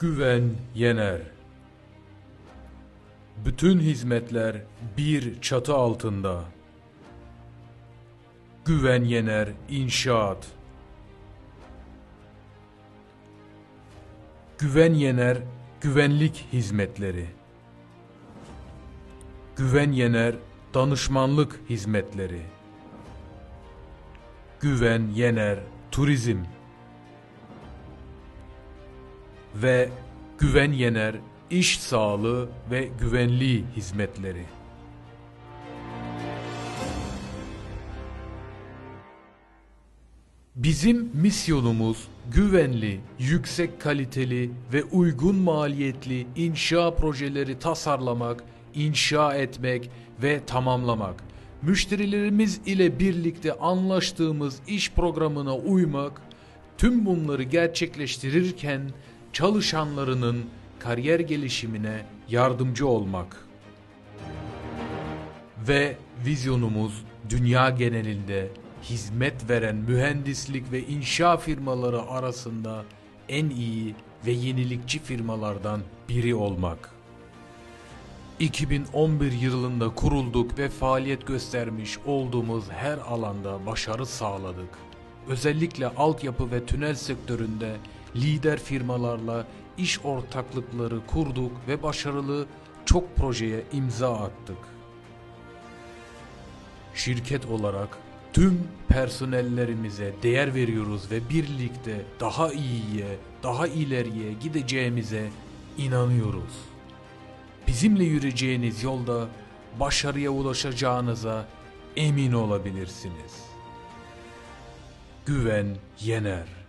Güven yener. Bütün hizmetler bir çatı altında. Güven yener inşaat. Güven yener güvenlik hizmetleri. Güven yener danışmanlık hizmetleri. Güven yener turizm. Ve güven yener iş sağlığı ve güvenliği hizmetleri. Bizim misyonumuz güvenli, yüksek kaliteli ve uygun maliyetli inşa projeleri tasarlamak, inşa etmek ve tamamlamak. Müşterilerimiz ile birlikte anlaştığımız iş programına uymak, tüm bunları gerçekleştirirken çalışanlarının kariyer gelişimine yardımcı olmak ve vizyonumuz dünya genelinde hizmet veren mühendislik ve inşa firmaları arasında en iyi ve yenilikçi firmalardan biri olmak. 2011 yılında kurulduk ve faaliyet göstermiş olduğumuz her alanda başarı sağladık. Özellikle altyapı ve tünel sektöründe lider firmalarla iş ortaklıkları kurduk ve başarılı çok projeye imza attık. Şirket olarak tüm personellerimize değer veriyoruz ve birlikte daha iyiye, daha ileriye gideceğimize inanıyoruz. Bizimle yürüyeceğiniz yolda başarıya ulaşacağınıza emin olabilirsiniz. Güven yener.